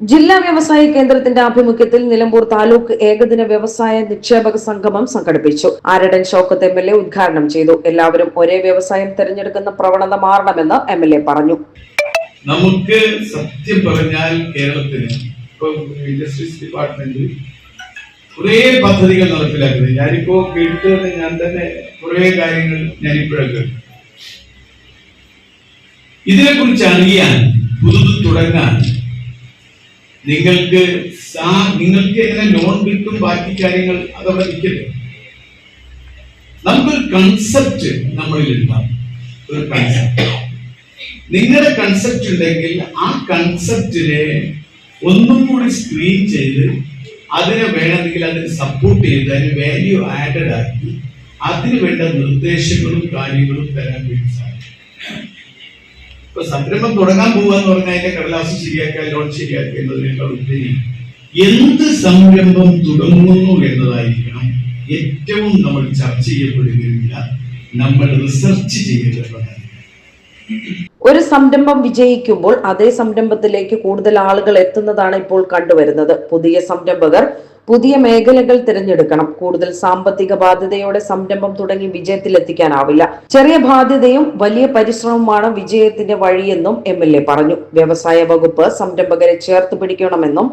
ജില്ലാ വ്യവസായ കേന്ദ്രത്തിന്റെ ആഭിമുഖ്യത്തിൽ നിലമ്പൂർ താലൂക്ക് ഏകദിന വ്യവസായ നിക്ഷേപക സംഗമം സംഘടിപ്പിച്ചു. Aryadan Shoukath M L A ഉദ്ഘാടനം ചെയ്തു. എല്ലാവരും ഒരേ വ്യവസായം തിരഞ്ഞെടുക്കുന്ന പ്രവണത മാറണമെന്ന് എം എൽ എ പറഞ്ഞു. നമുക്ക് സത്യം പറഞ്ഞാൽ കേരളത്തിന് ഇൻഡസ്ട്രീസ് ഡിപ്പാർട്ട്മെന്റ് കുറേ പദ്ധതികൾ നടപ്പിലാക്കുന്നത് ഞാനിപ്പോ കേട്ടത് ഞാൻ തന്നെ കുറേ കാര്യങ്ങൾ ഞാനിപ്പോഴൊക്കെ ഇതിനെ ഇതിനെക്കുറിച്ച് അറിയാൻ പുതു തുടങ്ങാൻ നിങ്ങൾക്ക് നിങ്ങൾക്ക് എങ്ങനെ ലോൺ കിട്ടും ബാക്കി കാര്യങ്ങൾ അതവിടെ നിൽക്കില്ല നമുക്കൊരു കൺസെപ്റ്റ് നമ്മളിൽ ഉണ്ടാവും ഒരു കൺസെപ്റ്റ് നിങ്ങളുടെ കൺസെപ്റ്റ് ഉണ്ടെങ്കിൽ ആ കൺസെപ്റ്റിനെ ഒന്നും കൂടി സ്ക്രീൻ ചെയ്ത് അതിനെ വേണമെങ്കിൽ അതിന് സപ്പോർട്ട് ചെയ്ത് അതിന് വാല്യൂ ആഡഡ് ആക്കി അതിന് വേണ്ട നിർദ്ദേശങ്ങളും കാര്യങ്ങളും തരാൻ വേണ്ടി സാധിക്കും. ഇപ്പൊ സംരംഭം തുടങ്ങാൻ പോവാന്ന് പറഞ്ഞാൽ അതിന്റെ കടലാസ് ശരിയാക്കുക ലോൺ ശരിയാക്കുക എന്നതിനേക്കാൾ ഉപരി എന്ത് സംരംഭം തുടങ്ങുന്നു എന്നതായിരിക്കണം ഏറ്റവും നമ്മൾ ചർച്ച ചെയ്യപ്പെടുകയില്ല നമ്മൾ റിസർച്ച് ചെയ്യേണ്ടതാണ് ഒരു സംരംഭം വിജയിക്കുമ്പോൾ അതേ സംരംഭത്തിലേക്ക് കൂടുതൽ ആളുകൾ എത്തുന്നതാണ് ഇപ്പോൾ കണ്ടുവരുന്നത്. പുതിയ സംരംഭകർ പുതിയ മേഖലകൾ തിരഞ്ഞെടുക്കണം. കൂടുതൽ സാമ്പത്തിക ബാധ്യതയോടെ സംരംഭം തുടങ്ങി വിജയത്തിലെത്തിക്കാനാവില്ല. ചെറിയ ബാധ്യതയും വലിയ പരിശ്രമവുമാണ് വിജയത്തിന്റെ വഴിയെന്നും എം എൽ എ പറഞ്ഞു. വ്യവസായ വകുപ്പ് സംരംഭകരെ ചേർത്ത് പിടിക്കണമെന്നും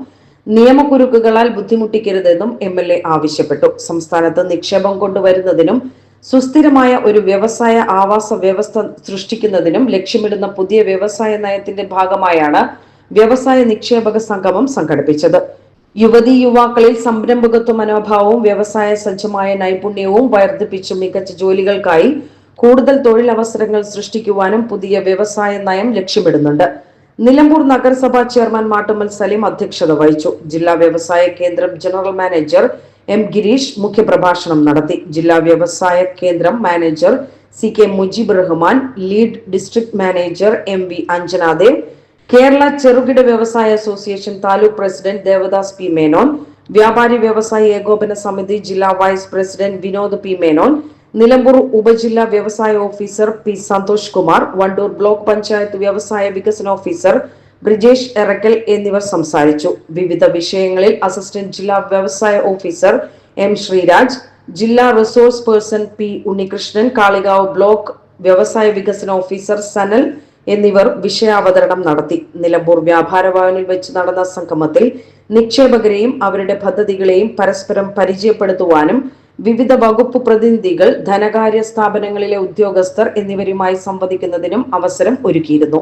നിയമക്കുരുക്കുകളാൽ ബുദ്ധിമുട്ടിക്കരുതെന്നും എം എൽ എ ആവശ്യപ്പെട്ടു. സംസ്ഥാനത്ത് നിക്ഷേപം കൊണ്ടുവരുന്നതിനും സുസ്ഥിരമായ ഒരു വ്യവസായ ആവാസ വ്യവസ്ഥ സൃഷ്ടിക്കുന്നതിനും ലക്ഷ്യമിടുന്ന പുതിയ വ്യവസായ നയത്തിന്റെ ഭാഗമായാണ് വ്യവസായ നിക്ഷേപക സംഗമം സംഘടിപ്പിച്ചത്. യുവതി യുവാക്കളിൽ സംരംഭകത്വ മനോഭാവവും വ്യവസായ സജ്ജമായ നൈപുണ്യവും വർദ്ധിപ്പിച്ച് മികച്ച ജോലികൾക്കായി കൂടുതൽ തൊഴിലവസരങ്ങൾ സൃഷ്ടിക്കുവാനും പുതിയ വ്യവസായ നയം ലക്ഷ്യമിടുന്നുണ്ട്. നിലമ്പൂർ നഗരസഭാ ചെയർമാൻ മാട്ടുമ്മൽ സലീം അധ്യക്ഷത വഹിച്ചു. ജില്ലാ വ്യവസായ കേന്ദ്രം ജനറൽ മാനേജർ എം ഗിരീഷ് മുഖ്യപ്രഭാഷണം നടത്തി. ജില്ലാ വ്യവസായ കേന്ദ്രം manager C K Mujeeb Rahman lead district manager M V Anjanadev Kerala ചെറുകിട വ്യവസായ association taluk president Devadas P Menon വ്യാപാരി വ്യവസായ ഏകോപന സമിതി ജില്ലാ vice president Vinod P Menon Nilambur ഉപജില്ലാ വ്യവസായ officer P Santhosh Kumar Wandoor block panchayat വ്യവസായ വികസന ഓഫീസർ ബ്രിജേഷ് എറക്കൽ എന്നിവർ സംസാരിച്ചു. വിവിധ വിഷയങ്ങളിൽ അസിസ്റ്റന്റ് ജില്ലാ വ്യവസായ ഓഫീസർ എം ശ്രീരാജ് ജില്ലാ resource person P Unnikrishnan Kalikavu block വ്യവസായ വികസന ഓഫീസർ സനൽ എന്നിവർ വിഷയാവതരണം നടത്തി. നിലമ്പൂർ വ്യാപാര ഭവനിൽ വെച്ച് നടന്ന സംഗമത്തിൽ നിക്ഷേപകരെയും അവരുടെ പദ്ധതികളെയും പരസ്പരം പരിചയപ്പെടുത്തുവാനും വിവിധ വകുപ്പ് പ്രതിനിധികൾ ധനകാര്യ സ്ഥാപനങ്ങളിലെ ഉദ്യോഗസ്ഥർ എന്നിവരുമായി സംവദിക്കുന്നതിനും അവസരം ഒരുക്കിയിരുന്നു.